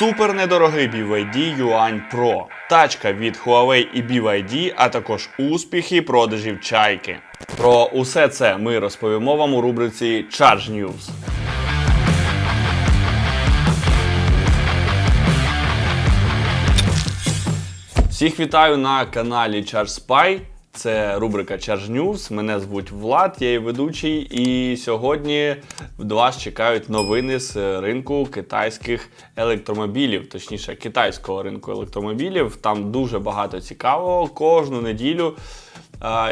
Супер недорогий BYD Yuan Pro, тачка від Huawei і BYD, а також успіхи продажів чайки. Про усе це ми розповімо вам у рубриці Charge News. Всіх вітаю на каналі Charge Spy. Це рубрика Charge News. Мене звуть Влад, я її ведучий. І сьогодні вас чекають новини з ринку китайських електромобілів, точніше, китайського ринку електромобілів. Там дуже багато цікавого кожну неділю.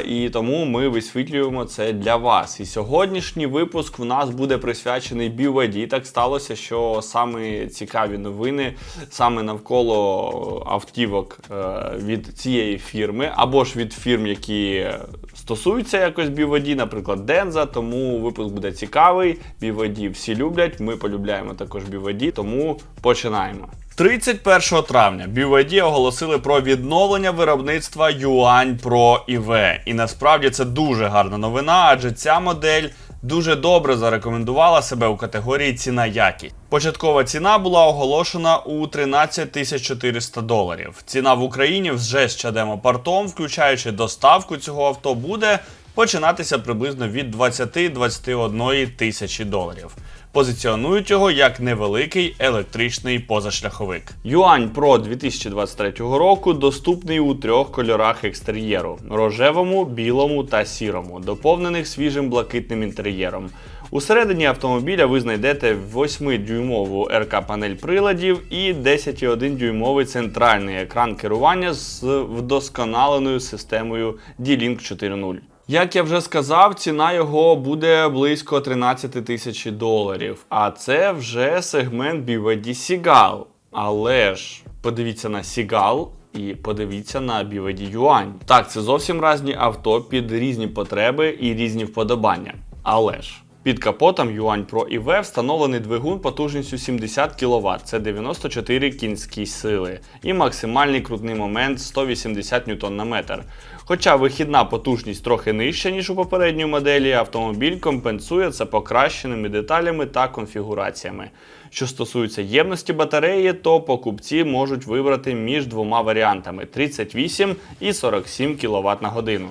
І тому ми висвітлюємо це для вас. І сьогоднішній випуск в нас буде присвячений BYD. Так сталося, що саме цікаві новини саме навколо автівок е, від цієї фірми, або ж від фірм, які стосуються якось BYD, наприклад, Denza. Тому випуск буде цікавий. BYD всі люблять. Ми полюбляємо також BYD, тому починаємо. 31 травня BYD оголосили про відновлення виробництва Yuan Pro EV. І насправді це дуже гарна новина, адже ця модель дуже добре зарекомендувала себе у категорії ціна якість. Початкова ціна була оголошена у 13 400 доларів. Ціна в Україні вже з чадемо партом, включаючи доставку цього авто, буде починатися приблизно від 20-21 тисячі доларів. Позиціонують його як невеликий електричний позашляховик. Юань Pro 2023 року доступний у трьох кольорах екстер'єру: рожевому, білому та сірому, доповнених свіжим блакитним інтер'єром. Усередині автомобіля ви знайдете 8-дюймову РК-панель приладів і 10,1-дюймовий центральний екран керування з вдосконаленою системою D-Link 4.0. Як я вже сказав, ціна його буде близько 13 тисяч доларів. А це вже сегмент BYD Seagull. Але ж подивіться на Seagull і подивіться на BYD Yuan. Так, це зовсім різні авто під різні потреби і різні вподобання. Але ж. Під капотом Yuan Pro EV встановлений двигун потужністю 70 кВт, це 94 кінські сили, і максимальний крутний момент 180 Нм. Хоча вихідна потужність трохи нижча, ніж у попередній моделі, автомобіль компенсує це покращеними деталями та конфігураціями. Що стосується ємності батареї, то покупці можуть вибрати між двома варіантами 38 і 47 кВт на годину.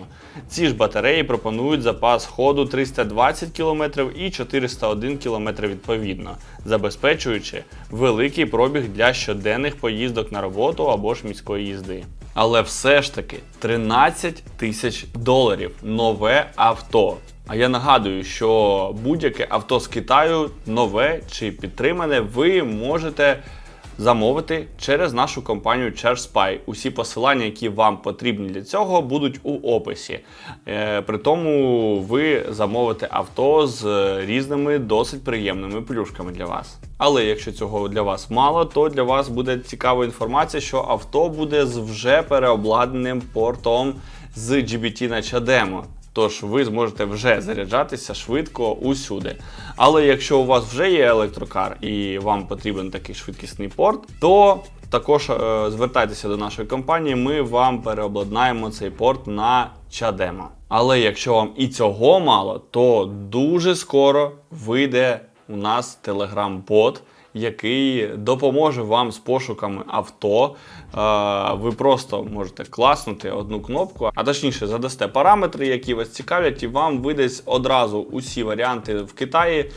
Ці ж батареї пропонують запас ходу 320 км і 401 км відповідно, забезпечуючи великий пробіг для щоденних поїздок на роботу або ж міської їзди. Але все ж таки 13 тисяч доларів нове авто. А я нагадую, що будь-яке авто з Китаю, нове чи підтримане, ви можете замовити через нашу компанію ChargeSpy. Усі посилання, які вам потрібні для цього, будуть у описі. Е, при тому ви замовите авто з різними досить приємними плюшками для вас. Але якщо цього для вас мало, то для вас буде цікава інформація, що авто буде з вже переобладнаним портом з GBT на чадемо. Тож ви зможете вже заряджатися швидко усюди. Але якщо у вас вже є електрокар і вам потрібен такий швидкісний порт, то також е, звертайтеся до нашої компанії, ми вам переобладнаємо цей порт на чадемо. Але якщо вам і цього мало, то дуже скоро вийде у нас телеграм-бот який допоможе вам з пошуками авто. Ви просто можете класнути одну кнопку, а точніше задасте параметри, які вас цікавлять, і вам видасть одразу усі варіанти в Китаї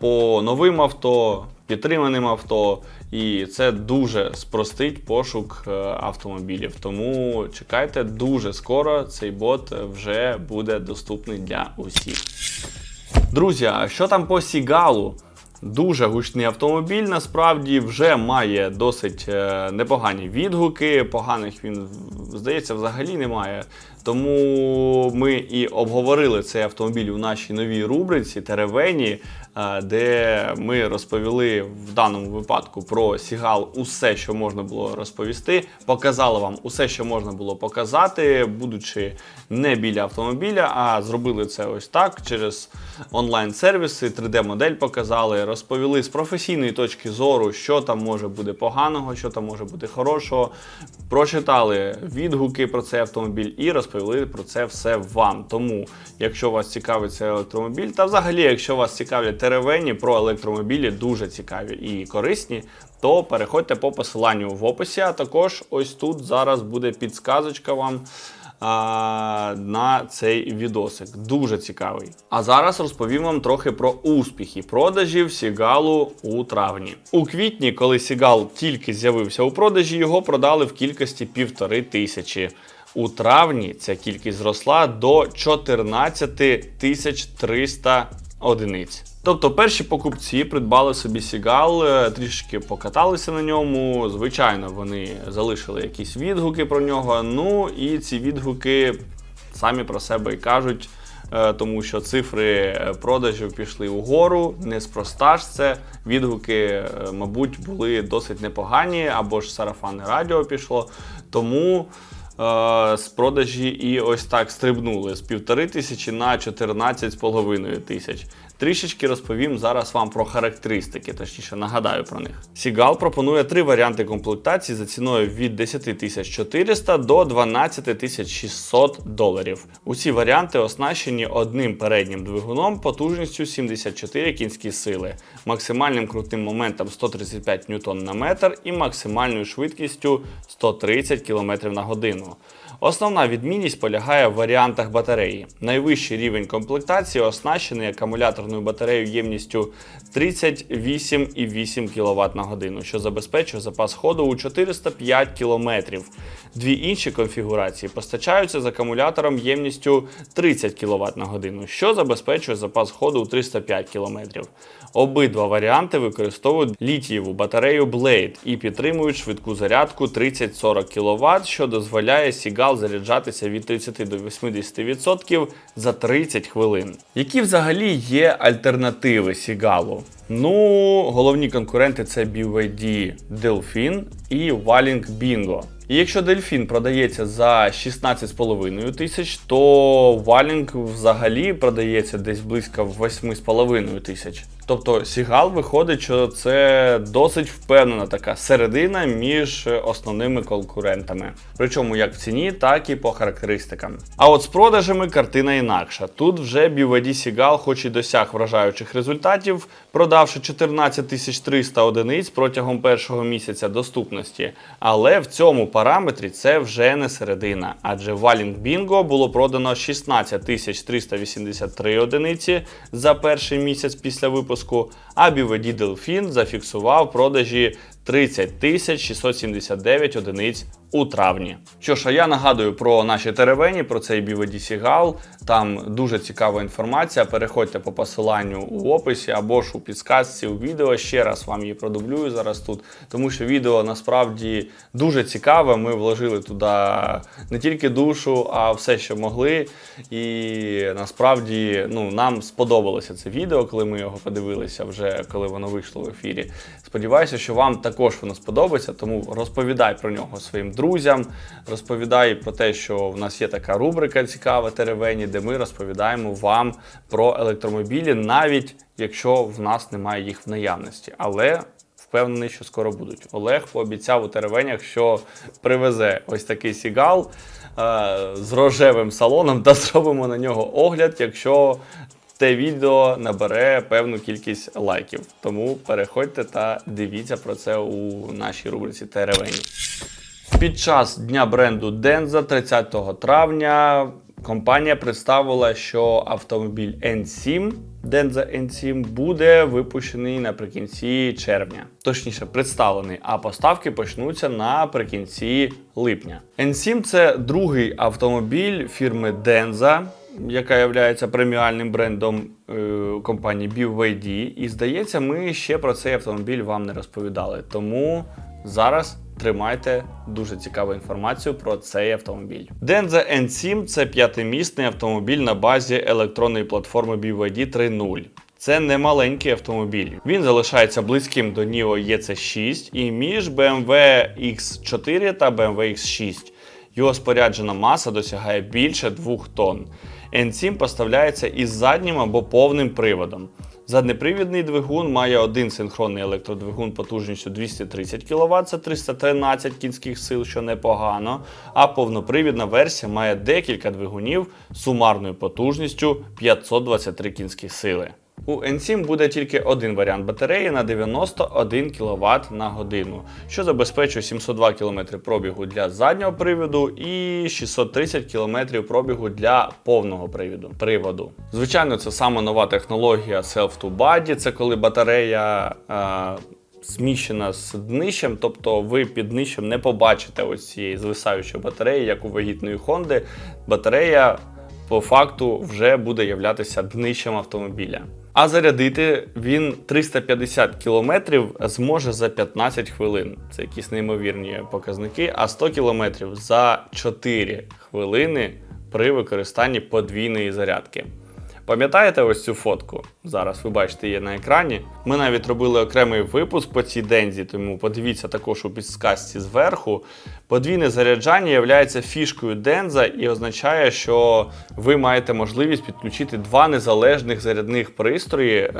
по новим авто. Підтриманим авто, і це дуже спростить пошук е, автомобілів. Тому чекайте дуже скоро цей бот вже буде доступний для усіх. Друзі, а що там по Сігалу? Дуже гучний автомобіль, насправді вже має досить е, непогані відгуки. Поганих він, здається, взагалі немає. Тому ми і обговорили цей автомобіль у нашій новій рубриці Теревені, е, де ми розповіли в даному випадку про Сігал усе, що можна було розповісти. Показали вам усе, що можна було показати, будучи не біля автомобіля, а зробили це ось так через онлайн-сервіси, 3D-модель показали, розповіли з професійної точки зору, що там може бути поганого, що там може бути хорошого. Прочитали відгуки про цей автомобіль і розповіли про це все вам. Тому, якщо вас цікавить цей електромобіль, та взагалі, якщо вас цікавлять теревені про електромобілі дуже цікаві і корисні, то переходьте по посиланню в описі. А також ось тут зараз буде підсказочка вам на цей відосик. Дуже цікавий. А зараз розповім вам трохи про успіхи продажів Сігалу у травні. У квітні, коли Сігал тільки з'явився у продажі, його продали в кількості півтори тисячі. У травні ця кількість зросла до 14 тисяч 300 одиниць. Тобто перші покупці придбали собі Сігал, е, трішки покаталися на ньому. Звичайно, вони залишили якісь відгуки про нього. Ну і ці відгуки самі про себе і кажуть, е, тому що цифри е, продажів пішли угору. Неспроста ж це. Відгуки, мабуть, були досить непогані, або ж сарафанне радіо пішло. Тому з продажі і ось так стрибнули з півтори тисячі на 14,5 тисяч. Трішечки розповім зараз вам про характеристики, точніше нагадаю про них. Сігал пропонує три варіанти комплектації за ціною від 10 тисяч 400 до 12 тисяч 600 доларів. Усі варіанти оснащені одним переднім двигуном потужністю 74 кінські сили, максимальним крутим моментом 135 ньютон на метр і максимальною швидкістю 130 км на годину. Основна відмінність полягає в варіантах батареї. Найвищий рівень комплектації оснащений акумуляторною батареєю ємністю 38,8 кВт на годину, що забезпечує запас ходу у 405 км. Дві інші конфігурації постачаються з акумулятором ємністю 30 кВт на годину, що забезпечує запас ходу у 305 км. Обидва варіанти використовують літієву батарею Blade і підтримують швидку зарядку 30-40 кВт, що дозволяє Сігал заряджатися від 30 до 80% за 30 хвилин. Які взагалі є альтернативи Сігалу? Ну, головні конкуренти це BYD Delfin і Walling Bingo. І якщо Дельфін продається за 16,5 тисяч, то Валінг взагалі продається десь близько 8,5 тисяч. Тобто Сігал виходить, що це досить впевнена така середина між основними конкурентами. Причому як в ціні, так і по характеристикам. А от з продажами картина інакша. Тут вже BYD Сігал, хоч і досяг вражаючих результатів, продавши 14 300 одиниць протягом першого місяця доступності. Але в цьому параметрі це вже не середина, адже Валінг Bingo було продано 16 383 одиниці за перший місяць після випуску, а біведі Delfin зафіксував продажі 30 тисяч 679 одиниць у травні. Що ж, а я нагадую про наші теревені, про цей BVD Сігал. Там дуже цікава інформація. Переходьте по посиланню у описі або ж у підсказці у відео. Ще раз вам її продублюю зараз тут, тому що відео насправді дуже цікаве. Ми вложили туди не тільки душу, а все, що могли. І насправді ну, нам сподобалося це відео, коли ми його подивилися, вже коли воно вийшло в ефірі. Сподіваюся, що вам також воно сподобається, тому розповідай про нього своїм друзям, розповідай про те, що в нас є така рубрика цікава теревені, де ми розповідаємо вам про електромобілі, навіть якщо в нас немає їх в наявності. Але впевнений, що скоро будуть. Олег пообіцяв у теревенях, що привезе ось такий сігал е, з рожевим салоном та зробимо на нього огляд, якщо те відео набере певну кількість лайків. Тому переходьте та дивіться про це у нашій рубриці Теревені. Під час дня бренду Денза 30 травня компанія представила, що автомобіль N7 Denza N7 буде випущений наприкінці червня, точніше представлений, а поставки почнуться наприкінці липня. N7 це другий автомобіль фірми Denza, яка є преміальним брендом е, компанії BYD. І здається, ми ще про цей автомобіль вам не розповідали. Тому зараз тримайте дуже цікаву інформацію про цей автомобіль. Denza N7 це п'ятимісний автомобіль на базі електронної платформи BYD 3.0. Це не маленький автомобіль. Він залишається близьким до NIO EC6 і між BMW X4 та BMW X6. Його споряджена маса досягає більше 2 тонн. N7 поставляється із заднім або повним приводом. Заднепривідний двигун має один синхронний електродвигун потужністю 230 кВт, це 313 кінських сил, що непогано. А повнопривідна версія має декілька двигунів з сумарною потужністю 523 кінські сили. У N7 буде тільки один варіант батареї на 91 кВт на годину, що забезпечує 702 км пробігу для заднього приводу і 630 км пробігу для повного приводу. приводу. Звичайно, це саме нова технологія Self-to-Body, це коли батарея. е, зміщена з днищем, тобто ви під днищем не побачите ось цієї звисаючої батареї, як у вагітної Хонди. Батарея по факту вже буде являтися днищем автомобіля. А зарядити він 350 км зможе за 15 хвилин. Це якісь неймовірні показники, а 100 км за 4 хвилини при використанні подвійної зарядки. Пам'ятаєте ось цю фотку? Зараз ви бачите її на екрані. Ми навіть робили окремий випуск по цій дензі, тому подивіться також у підсказці зверху. Подвійне заряджання є фішкою денза і означає, що ви маєте можливість підключити два незалежних зарядних пристрої е,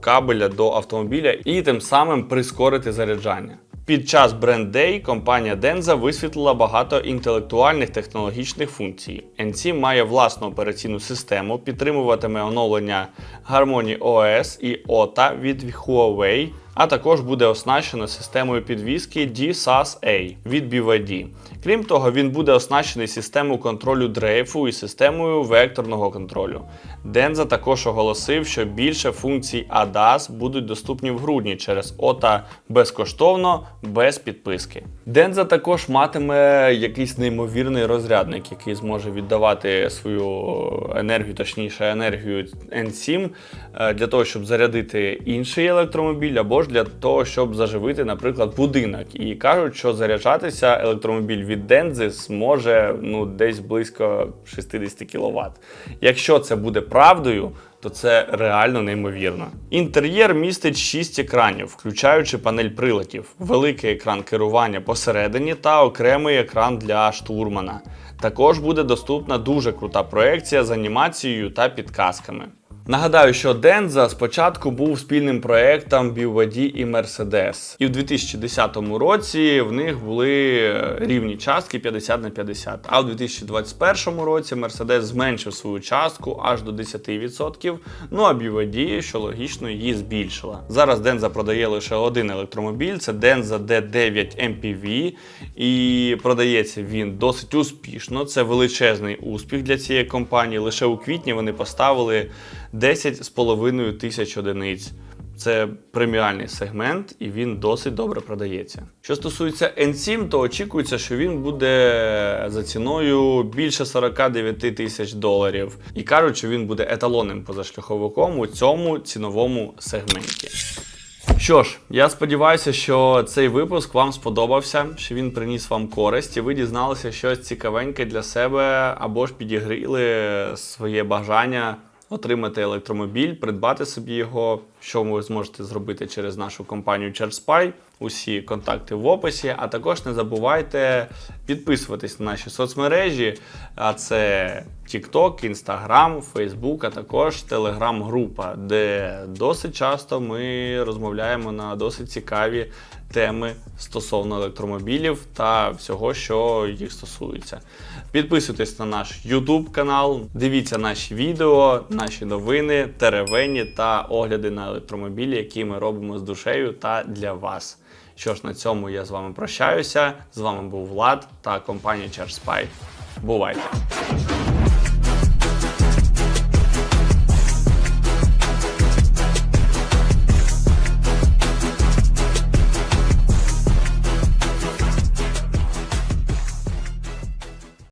кабеля до автомобіля і тим самим прискорити заряджання. Під час Brand Day компанія Denza висвітлила багато інтелектуальних технологічних функцій. NC має власну операційну систему, підтримуватиме оновлення Harmony OS і OTA від Huawei, а також буде оснащено системою підвізки DSAS-A від BYD. Крім того, він буде оснащений системою контролю дрейфу і системою векторного контролю. Денза також оголосив, що більше функцій ADAS будуть доступні в грудні через OTA безкоштовно, без підписки. Денза також матиме якийсь неймовірний розрядник, який зможе віддавати свою енергію, точніше енергію N7 е, для того, щоб зарядити інший електромобіль, або ж для того, щоб заживити, наприклад, будинок. І кажуть, що заряджатися електромобіль від Дензи зможе ну, десь близько 60 кВт. Якщо це буде правдою, то це реально неймовірно. Інтер'єр містить 6 екранів, включаючи панель приладів, великий екран керування посередині та окремий екран для штурмана. Також буде доступна дуже крута проекція з анімацією та підказками. Нагадаю, що Денза спочатку був спільним проектом BYD і Mercedes. І в 2010 році в них були рівні частки 50 на 50. А в 2021 році Mercedes зменшив свою частку аж до 10%. Ну а BYD, що логічно, її збільшила. Зараз Denza продає лише один електромобіль, це Denza D9 MPV. І продається він досить успішно. Це величезний успіх для цієї компанії. Лише у квітні вони поставили 10,5 тисяч одиниць. Це преміальний сегмент, і він досить добре продається. Що стосується N7, то очікується, що він буде за ціною більше 49 тисяч доларів. І кажуть, що він буде еталонним позашляховиком у цьому ціновому сегменті. Що ж, я сподіваюся, що цей випуск вам сподобався, що він приніс вам користь, і ви дізналися щось цікавеньке для себе або ж підігріли своє бажання отримати електромобіль, придбати собі його, що ви зможете зробити через нашу компанію ChargeSpy. Усі контакти в описі. А також не забувайте підписуватись на наші соцмережі, а це TikTok, Instagram, Facebook, а також Telegram-група, де досить часто ми розмовляємо на досить цікаві теми стосовно електромобілів та всього, що їх стосується. Підписуйтесь на наш YouTube канал, дивіться наші відео, наші новини, теревені та огляди на електромобілі, які ми робимо з душею та для вас. Що ж, на цьому я з вами прощаюся. З вами був Влад та компанія ChargeSpy. Бувайте!